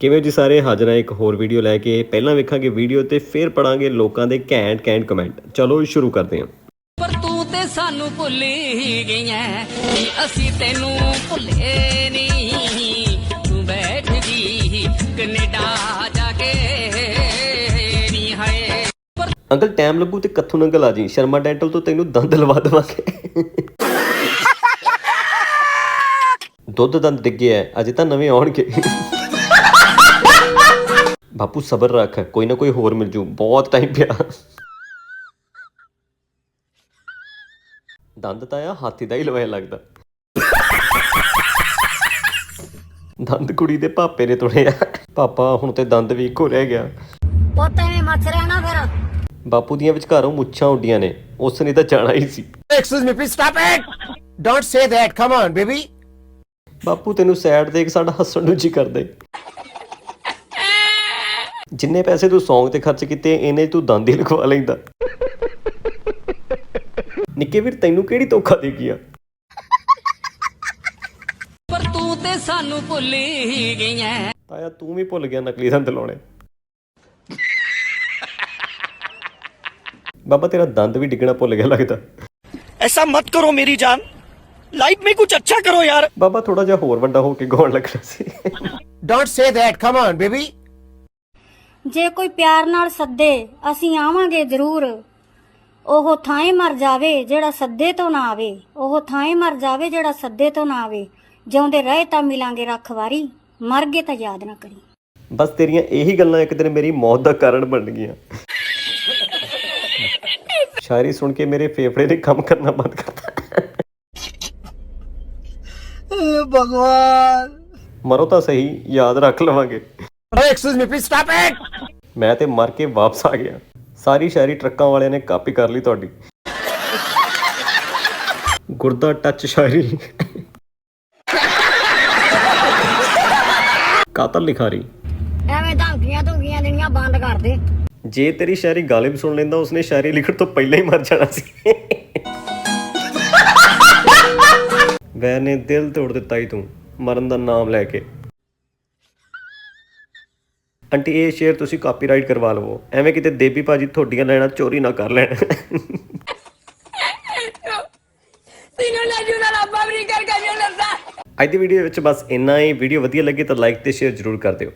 ਕਿਵੇਂ ਜੀ ਸਾਰੇ ਹਾਜ਼ਰ ਹਾਂ ਇੱਕ ਹੋਰ ਵੀਡੀਓ ਲੈ ਕੇ? ਪਹਿਲਾਂ ਵੇਖਾਂਗੇ ਵੀਡੀਓ ਤੇ ਫਿਰ ਪੜਾਂਗੇ ਲੋਕਾਂ ਦੇ ਘੈਂਟ ਘੈਂਟ ਕਮੈਂਟ ਚਲੋ ਸ਼ੁਰੂ ਕਰਦੇ ਹਾਂ। ਪਰ ਤੂੰ ਤੇ ਸਾਨੂੰ ਭੁੱਲ ਹੀ ਗਈਆਂ ਨੀ ਅਸੀਂ ਤੈਨੂੰ ਭੁੱਲੇ ਨਹੀਂ। ਤੂੰ ਬੈਠ ਗਈ ਕੈਨੇਡਾ ਜਾ ਕੇ ਨੀ ਹਾਏ ਪਰ ਅੰਕਲ ਟਾਈਮ ਲੱਗੂ ਤੇ ਕੱਥੋਂ ਨੰਗਲ ਆ ਜੀ। ਸ਼ਰਮਾ ਡੈਂਟਲ ਤੋਂ ਤੈਨੂੰ ਦੰਦ ਲਵਾ ਦੇਵਾਂਗੇ। ਦੁੱਧ ਦੰਦ ਡਿੱਗੇ ਐ ਅਜੇ ਤਾਂ ਨਵੇਂ ਆਉਣਗੇ। ਬਾਪੂ ਸਬਰ ਰੱਖ ਕੋਈ ਨਾ ਕੋਈ ਹੋਰ ਮਿਲ ਜੂ ਬਹੁਤ ਟਾਈਮ ਪਿਆ ਦੰਦ ਤਾਂ ਆ ਹਾਥੀ ਦਾ ਹੀ ਲਵਾਇਆ ਲੱਗਦਾ ਦੰਦ ਕੁੜੀ ਦੇ ਪਾਪੇ ਨੇ ਤੋੜਿਆ ਪਾਪਾ ਹੁਣ ਤੇ ਦੰਦ ਵੀ ਇੱਕੋ ਰਹਿ ਗਿਆ ਪੋਤੇ ਨੇ ਮੱਛ ਰਹਿਣਾ ਫਿਰ ਬਾਪੂ ਦੀਆਂ ਵਿਚਕਾਰੋਂ ਮੁੱਛਾਂ ਉੱਡੀਆਂ ਨੇ ਉਸ ਨੇ ਤਾਂ ਜਾਣਾ ਹੀ ਸੀ Excuse me, please stop it! Don't say that. Come on, baby. ਬਾਪੂ ਤੈਨੂੰ ਸੈਡ ਦੇਖ ਸਾਡਾ ਹੱਸਣ ਨੂੰ ਜੀ ਕਰਦਾ ਈ। ਜਿੰਨੇ ਪੈਸੇ ਤੂੰ Song ਤੇ ਖਰਚ ਕੀਤੇ ਇਹਨੇ ਤੂੰ ਦੰਦ ਲਗਵਾ ਲੈਂਦਾ। ਨਿੱਕੇ ਵੀਰ ਤੈਨੂੰ ਕਿਹੜੀ ਧੋਖਾ ਦੇ ਗਿਆ ਪਰ ਤੂੰ ਤੇ ਸਾਨੂੰ ਭੁੱਲ ਹੀ ਗਈਆਂ। ਤਾਇਆ ਤੂੰ ਵੀ ਭੁੱਲ ਗਿਆ ਨਕਲੀ ਦੰਦ ਲਾਉਣੇ। ਬਾਬਾ ਤੇਰਾ ਦੰਦ ਵੀ ਡਿੱਗਣਾ ਭੁੱਲ ਗਿਆ ਲੱਗਦਾ। ਐਸਾ ਮਤ ਕਰੋ ਮੇਰੀ ਜਾਨ। ਲਾਈਫ ਮੇ ਕੁਛ ਅੱਛਾ ਕਰੋ ਯਾਰ। ਬਾਬਾ ਥੋੜਾ ਜਿਹਾ ਹੋਰ ਵੱਡਾ ਹੋ ਕੇ ਗਾਉਣ ਲੱਗਣਾ ਸੀ। Don't say that come on baby ਜੇ ਕੋਈ ਪਿਆਰ ਨਾਲ ਸੱਦੇ ਅਸੀਂ ਆਵਾਂਗੇ ਜ਼ਰੂਰ। ਉਹ ਥਾਂ ਮਰ ਜਾਵੇ ਜਿਹੜਾ ਸੱਦੇ ਤੋਂ ਨਾ ਆਵੇ। ਉਹ ਥਾਂ ਮਰ ਜਾਵੇ ਜਿਹੜਾ ਸੱਦੇ ਤੋਂ ਨਾ ਆਵੇ। ਜਿਉਂਦੇ ਰਹੇ ਤਾਂ ਮਿਲਾਂਗੇ ਰਖਵਾਰੀ ਮਰ ਗਏ ਤਾਂ ਯਾਦ ਨਾ ਕਰੀ। ਬਸ ਤੇਰੀਆਂ ਇਹੀ ਗੱਲਾਂ ਇੱਕ ਦਿਨ ਮੇਰੀ ਮੌਤ ਦਾ ਕਾਰਨ ਬਣ ਗਈਆਂ। ਸ਼ਾਇਰੀ ਸੁਣ ਕੇ ਮੇਰੇ ਫੇਫੜੇ ਨੇ ਕੰਮ ਕਰਨਾ ਬੰਦ ਕਰਤਾ। ਭਗਵਾਨ। ਮਰੋ ਤਾਂ ਸਹੀ ਯਾਦ ਰੱਖ ਲਵਾਂਗੇ। Oh, excuse me, please stop it! ਮੈਂ ਤੇ ਮਰ ਕੇ ਵਾਪਸ ਆ ਗਿਆ। ਸਾਰੀ ਸ਼ਾਇਰੀ ਟਰੱਕਾਂ ਵਾਲਿਆਂ ਨੇ ਕਾਪੀ ਕਰ ਲਈ ਤੁਹਾਡੀ। ਗੁਰਦਾ ਟੱਚ ਸ਼ਾਇਰੀ। ਕਾਤਲ ਲਿਖਾਰੀ। ਐਵੇਂ ਧਮਕੀਆਂ ਧਮਕੀਆਂ ਦੇਣੀਆਂ ਬੰਦ ਕਰ ਦੇ। ਜੇ ਤੇਰੀ ਸ਼ਾਇਰੀ ਗਾਲਿਬ ਸੁਣ ਲੈਂਦਾ ਉਸਨੇ ਸ਼ਾਇਰੀ ਲਿਖਣ ਤੋਂ ਪਹਿਲਾਂ ਹੀ ਮਰ ਜਾਣਾ ਸੀ। ਵੈ ਨੇ ਦਿਲ ਤੋੜ ਦਿੱਤਾ ਹੀ ਤੂੰ। ਮਰਨ ਦਾ ਨਾਮ ਲੈ ਕੇ। ਆਂਟੀ ਇਹ ਸ਼ੇਰ ਤੁਸੀਂ ਕਾਪੀਰਾਈਟ ਕਰਵਾ ਲਵੋ। ਐਵੇਂ ਕਿਤੇ ਦੇਬੀ ਭਾਜੀ ਤੁਹਾਡੀਆਂ ਲੈਣਾ ਚੋਰੀ ਨਾ ਕਰ ਲੈਣ। ਤੈਨੂੰ ਲੱਜੂ ਨਾ ਰੱਬਾ ਵੀ ਕਰ ਕੇ ਲੱਗਾ। ਅੱਜ ਦੀ ਵੀਡੀਓ ਵਿੱਚ ਬਸ ਇੰਨਾ ਹੀ। ਵੀਡੀਓ ਵਧੀਆ ਲੱਗੇ ਤਾਂ ਲਾਈਕ ਤੇ ਸ਼ੇਅਰ ਜ਼ਰੂਰ ਕਰ ਦਿਓ।